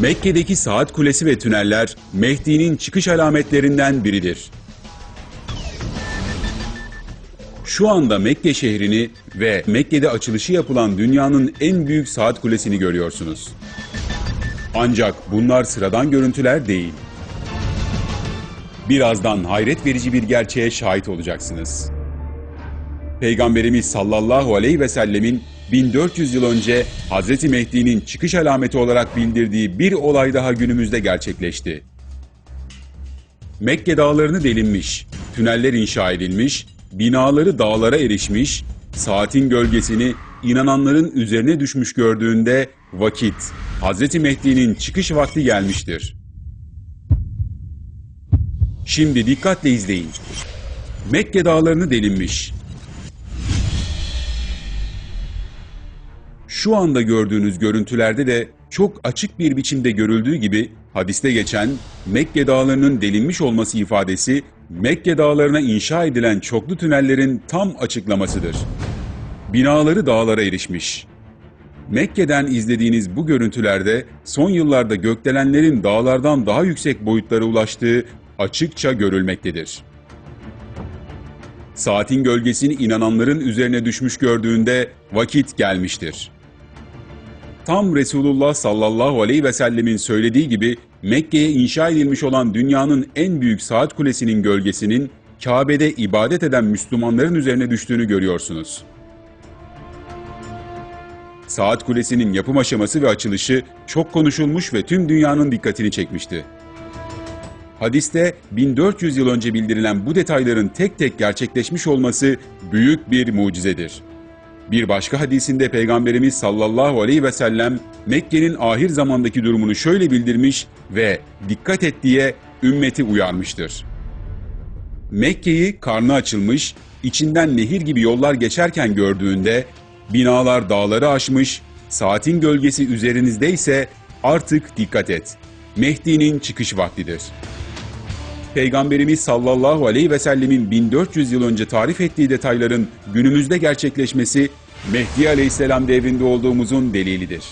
Mekke'deki saat kulesi ve tüneller Mehdi'nin çıkış alametlerinden biridir. Şu anda Mekke şehrini ve Mekke'de açılışı yapılan dünyanın en büyük saat kulesini görüyorsunuz. Ancak bunlar sıradan görüntüler değil. Birazdan hayret verici bir gerçeğe şahit olacaksınız. Peygamberimiz sallallahu aleyhi ve sellemin 1400 yıl önce Hz. Mehdi'nin çıkış alameti olarak bildirdiği bir olay daha günümüzde gerçekleşti. Mekke dağlarını delinmiş, tüneller inşa edilmiş, binaları dağlara erişmiş, saatin gölgesini inananların üzerine düşmüş gördüğünde vakit, Hz. Mehdi'nin çıkış vakti gelmiştir. Şimdi dikkatle izleyin. Mekke dağlarını delinmiş, Şu anda gördüğünüz görüntülerde de çok açık bir biçimde görüldüğü gibi hadiste geçen Mekke dağlarının delinmiş olması ifadesi Mekke dağlarına inşa edilen çoklu tünellerin tam açıklamasıdır. Binaları dağlara erişmiş. Mekke'den izlediğiniz bu görüntülerde son yıllarda gökdelenlerin dağlardan daha yüksek boyutlara ulaştığı açıkça görülmektedir. Saatin gölgesini inananların üzerine düşmüş gördüğünde vakit gelmiştir. Tam Resulullah sallallahu aleyhi ve sellemin söylediği gibi Mekke'ye inşa edilmiş olan dünyanın en büyük saat kulesinin gölgesinin Kabe'de ibadet eden Müslümanların üzerine düştüğünü görüyorsunuz. Saat kulesinin yapım aşaması ve açılışı çok konuşulmuş ve tüm dünyanın dikkatini çekmişti. Hadiste 1400 yıl önce bildirilen bu detayların tek tek gerçekleşmiş olması büyük bir mucizedir. Bir başka hadisinde Peygamberimiz sallallahu aleyhi ve sellem Mekke'nin ahir zamandaki durumunu şöyle bildirmiş ve dikkat et diye ümmeti uyarmıştır. Mekke'yi karnı açılmış, içinden nehir gibi yollar geçerken gördüğünde binalar dağları aşmış, saatin gölgesi üzerinizde ise artık dikkat et. Mehdi'nin çıkış vaktidir. Peygamberimiz sallallahu aleyhi ve sellemin 1400 yıl önce tarif ettiği detayların günümüzde gerçekleşmesi Mehdi aleyhisselam devrinde olduğumuzun delilidir.